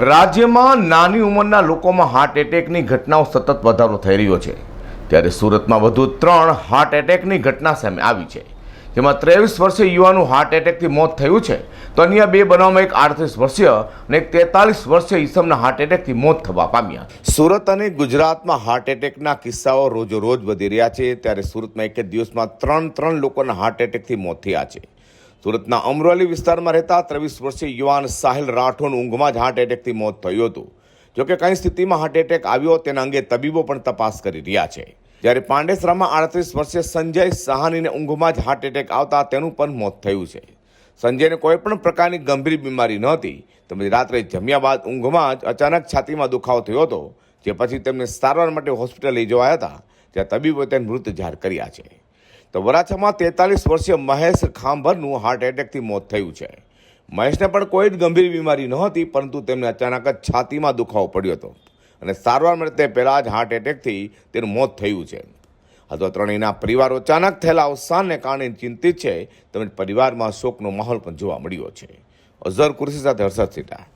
રાજ્યમાં નાની ઉંમરના લોકોમાં હાર્ટ એટેકની ઘટનાઓ સતત વધારો થઈ રહ્યો છે. ત્યારે સુરતમાં વધુ ત્રણ હાર્ટ એટેકની ઘટના સામે આવી છે. જેમાં ત્રેવીસ વર્ષીય યુવાનું હાર્ટ એટેકથી મોત થયું છે. તો અન્ય બે બનાવમાં એક આડત્રીસ વર્ષીય અને એક તેતાલીસ વર્ષીય ઈસમના હાર્ટ એટેકથી મોત થવા પામ્યા સુરત અને ગુજરાતમાં હાર્ટ એટેકના કિસ્સાઓ રોજો રોજ વધી રહ્યા છે. ત્યારે સુરતમાં એક જ દિવસમાં ત્રણ ત્રણ લોકોના હાર્ટ એટેકથી મોત થયા છે. સુરતના અમરોલી વિસ્તારમાં રહેતા ત્રેવીસ વર્ષીય યુવાન સાહિલ રાઠોડ ઊંઘમાં જ હાર્ટ એટેકથી મોત થયું હતું. જોકે કઈ સ્થિતિમાં હાર્ટ એટેક આવ્યો તેના અંગે તબીબો પણ તપાસ કરી રહ્યા છે. જ્યારે પાંડેસરામાં આડત્રીસ વર્ષીય સંજય સહાનીને ઊંઘમાં જ હાર્ટ એટેક આવતા તેનું પણ મોત થયું છે. સંજયને કોઈપણ પ્રકારની ગંભીર બીમારી નહોતી તેમજ રાત્રે જમ્યા બાદ ઊંઘમાં જ અચાનક છાતીમાં દુખાવો થયો હતો, જે પછી તેમને સારવાર માટે હોસ્પિટલ લઈ જવાયા હતા ત્યાં તબીબોએ તેને મૃત જાહેર કર્યા છે. તો વરાછામાં તેતાલીસ વર્ષીય મહેશ ખાંભરનું હાર્ટ એટેકથી મોત થયું છે. મહેશને પણ કોઈ જ ગંભીર બીમારી નહોતી, પરંતુ તેમને અચાનક જ છાતીમાં દુખાવો પડ્યો હતો. અને સારવાર માટે તે પહેલાં જ હાર્ટ એટેકથી તેનું મોત થયું છે. અથવા ત્રણેયના પરિવારો અચાનક થયેલા અવસાનને કારણે ચિંતિત છે. તેમજ પરિવારમાં શોકનો માહોલ પણ જોવા મળ્યો છે. અઝર કુર્સી સાથે હર્ષદ સિટા.